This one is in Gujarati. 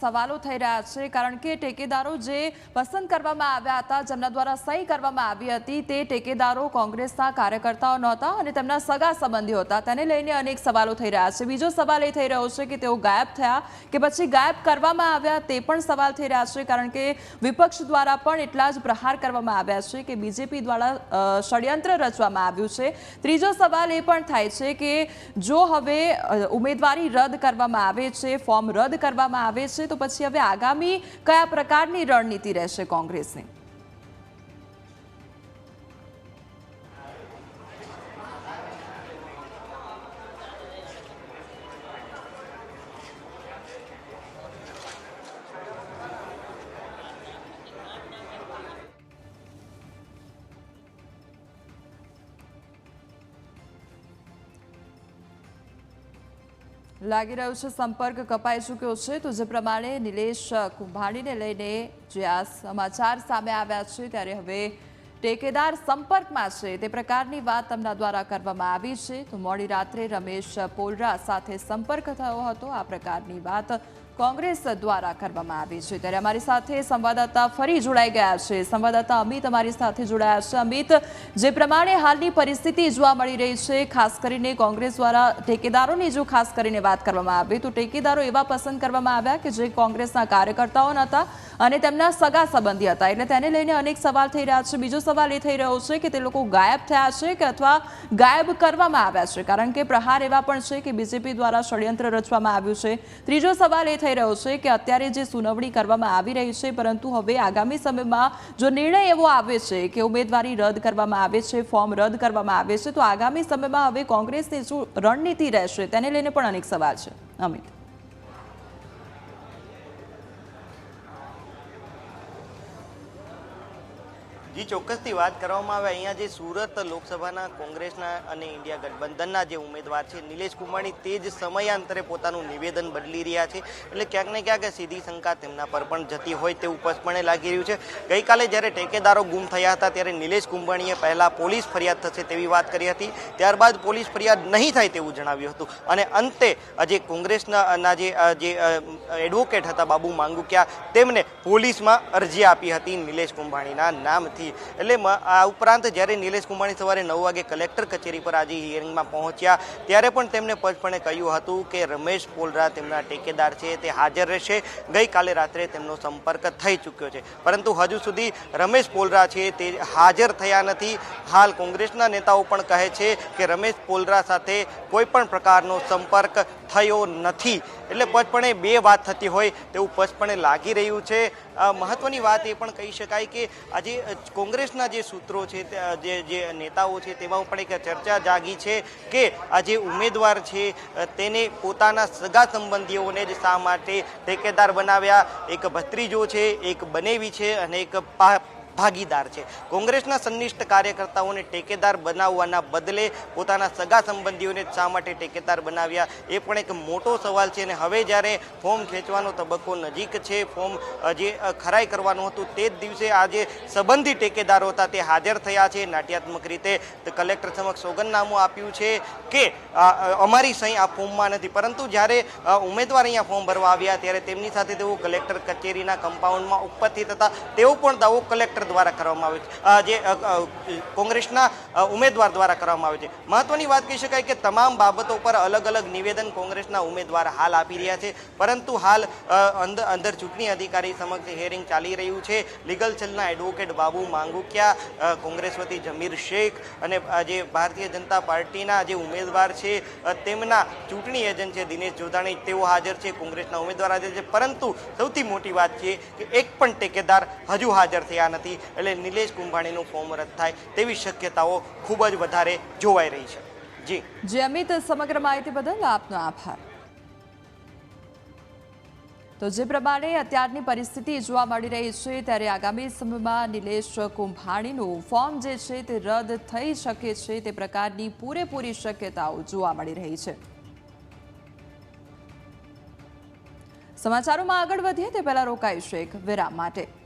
સવાલો થઈ રહ્યા છે કારણ કે ટેકેદારો જે પસંદ કરવામાં આવ્યા હતા, જેમના દ્વારા સહી કરવામાં આવી હતી, તે ટેકેદારો કોંગ્રેસના કાર્યકર્તાઓ નહોતા અને તેમના સગા સંબંધીઓ હતા. તેને લઈને અનેક સવાલો થઈ રહ્યા છે. બીજો સવાલ એ થઈ રહ્યો છે કે તેઓ ગાયબ થયા કે પછી ગાયબ કરવામાં આવ્યા તે પણ સવાલ થઈ રહ્યા છે કારણ કે વિપક્ષ દ્વારા પણ એટલા જ પ્રહાર કરવામાં આવ્યા છે કે બીજેપી દ્વારા ષડયંત્ર રચવામાં આવ્યું છે. ત્રીજો સવાલ એ પણ થાય છે કે જો હવે ઉમેદવારી રદ કરવામાં આવે છે, ફોર્મ રદ કરવામાં આવે છે તો પછી હવે આગામી કયા પ્રકારની રણનીતિ રહેશે કોંગ્રેસની? લાગી રહ્યું છે, સંપર્ક કપાઈ ચૂક્યો છે, તો જે પ્રમાણે નિલેશ કુંભાણીને લઈને જે આ સમાચાર સામે આવ્યા છે, ત્યારે હવે ટેકેદાર સંપર્કમાં છે. તે પ્રકારની વાત તેમના દ્વારા કરવામાં આવી છે. તો મોડી રાત્રે રમેશ પોલરા સાથે સંપર્ક થયો હતો. આ પ્રકારની વાત કોંગ્રેસ દ્વારા કરવામાં આવી છે. ત્યારે અમારી સાથે સંવાદદાતા ફરી જોડાઈ ગયા છે. સંવાદદાતા અમિત અમારી સાથે જોડાયા છે. અમિત, જે પ્રમાણે હાલની પરિસ્થિતિ જોવા મળી રહી છે, ખાસ કરીને કોંગ્રેસ દ્વારા ટેકેદારોની જો ખાસ કરીને વાત કરવામાં આવી, તો ટેકેદારો એવા પસંદ કરવામાં આવ્યા કે જે કોંગ્રેસના કાર્યકર્તાઓ નહોતા અને તેમના સગા સંબંધી હતા. એટલે તેને લઈને અનેક સવાલ થઈ રહ્યા છે. બીજો સવાલ એ થઈ રહ્યો છે કે તે લોકો ગાયબ થયા છે કે અથવા ગાયબ કરવામાં આવ્યા છે? કારણ કે પ્રહાર એવા પણ છે કે બીજેપી દ્વારા ષડયંત્ર રચવામાં આવ્યું છે. ત્રીજો સવાલ એ થઈ રહ્યો છે કે અત્યારે જે સુનાવણી કરવામાં આવી રહી છે, પરંતુ હવે આગામી સમયમાં જો નિર્ણય એવો આવે છે કે ઉમેદવારી રદ કરવામાં આવે છે, ફોર્મ રદ કરવામાં આવે છે, તો આગામી સમયમાં હવે કોંગ્રેસની શું રણનીતિ રહેશે? તેને લઈને પણ અનેક સવાલ છે. અમિત. જી, ચોક્કસથી વાત કરવામાં આવે. અહીંયા જે સુરત લોકસભાના કોંગ્રેસના અને ઇન્ડિયા ગઠબંધનના જે ઉમેદવાર છે, નિલેશ કુંભાણી તે જ સમયાંતરે પોતાનું નિવેદન બદલી રહ્યા છે. એટલે ક્યાંક ને ક્યાંક સીધી શંકા તેમના પર પણ જતી હોય તેવું સ્પષ્ટપણે લાગી રહ્યું છે. ગઈકાલે જ્યારે ટેકેદારો ગુમ થયા હતા, ત્યારે નિલેશ કુંભાણીએ પહેલાં પોલીસ ફરિયાદ થશે તેવી વાત કરી હતી. ત્યારબાદ પોલીસ ફરિયાદ નહીં થાય તેવું જણાવ્યું હતું. અને અંતે જે કોંગ્રેસના જે જે એડવોકેટ હતા બાબુ માંગુક્યા, તેમને પોલીસમાં અરજી આપી હતી નિલેશ કુંભાણીના નામથી. એટલે આ ઉપરાંત જ્યારે નિલેશ કુંભાણી સવારે નવ વાગે કલેક્ટર કચેરી પર આજે હિયરિંગમાં પહોંચ્યા, ત્યારે પણ તેમને પચપણે કહ્યું હતું કે રમેશ પોલરા તેમના ટેકેદાર છે, તે હાજર રહેશે. ગઈકાલે રાત્રે તેમનો સંપર્ક થઈ ચૂક્યો છે. પરંતુ હજુ સુધી રમેશ પોલરા છે તે હાજર થયા નથી. હાલ કોંગ્રેસના નેતાઓ પણ કહે છે કે રમેશ પોલરા સાથે કોઈ પણ પ્રકારનો સંપર્ક થયો નથી. એટલે પચપણે બે વાત થતી હોય તેવું પચપણે લાગી રહ્યું છે. મહત્વની વાત એ પણ કહી શકાય કે આજે કોંગ્રેસના જે સૂત્રો છે જે જે નેતાઓ છે, તેમાં પણ એક ચર્ચા જાગી છે કે આ જે ઉમેદવાર છે તેને પોતાના સગા સંબંધીઓને જ શા માટે ઠેકેદાર બનાવ્યા? એક ભત્રીજો છે, એક બનેવી છે અને એક ભાગીદાર છે. કોંગ્રેસના સંનિષ્ઠ કાર્યકર્તાઓને ટેકેદાર બનાવવાના બદલે પોતાના સગા સંબંધીઓને શા માટે ટેકેદાર બનાવ્યા? એ પણ એક મોટો સવાલ છે અને હવે જ્યારે ફોર્મ ખેંચવાનો તબક્કો નજીક છે, ફોર્મ જે ખરાઈ કરવાનું હતું તે જ દિવસે આજે સંબંધી ટેકેદારો હતા તે હાજર થયા છે. નાટ્યાત્મક રીતે કલેક્ટર સમક્ષ સોગંદનામું આપ્યું છે કે અમારી સહી આ ફોર્મમાં નથી. પરંતુ જ્યારે ઉમેદવાર અહીંયા ફોર્મ ભરવા આવ્યા ત્યારે તેમની સાથે તેઓ કલેક્ટર કચેરીના કમ્પાઉન્ડમાં ઉપસ્થિત હતા. તેઓ પણ દાવો કલેક્ટર દ્વારા કરવામાં આવે છે. જે કોંગ્રેસના ઉમેદવાર દ્વારા કરવામાં આવે છે. મહત્વની વાત કહી શકાય કે તમામ બાબતો પર અલગ અલગ નિવેદન કોંગ્રેસના ઉમેદવાર હાલ આપી રહ્યા છે. પરંતુ હાલ અંદર ચૂંટણી અધિકારી સમક્ષ હિયરિંગ ચાલી રહ્યું છે. લીગલ સેલના એડવોકેટ બાબુ માંગુકિયા કોંગ્રેસ વતી જમીર શેખ અને જે ભારતીય જનતા પાર્ટીના જે ઉમેદવાર છે તેમના ચૂંટણી એજન્ટ છે દિનેશ જોધાણી, તેઓ હાજર છે, કોંગ્રેસના ઉમેદવાર હાજર છે. પરંતુ સૌથી મોટી વાત છે કે એક પણ ટેકેદાર હજુ હાજર થયા નથી એટલે નિલેશ કુંભાણીનું ફોર્મ રદ થાય તેવી શક્યતાઓ ખૂબ જ વધારે જોવાઈ રહી છે. જી. જે, અમિત, સમગ્ર માહિતી બદલ આપનો આભાર. તો જે પ્રમાણે અત્યારની પરિસ્થિતિ જોવા મળી રહી છે, ત્યારે આગામી સમયમાં નિલેશ કુંભાણીનું ફોર્મ જે છે તે રદ થઈ શકે છે તે પ્રકારની પૂરેપૂરી શક્યતાઓ જોવા મળી રહી છે. સમાચારોમાં આગળ વધીએ તે પહેલા રોકાઈશું એક વિરામ માટે.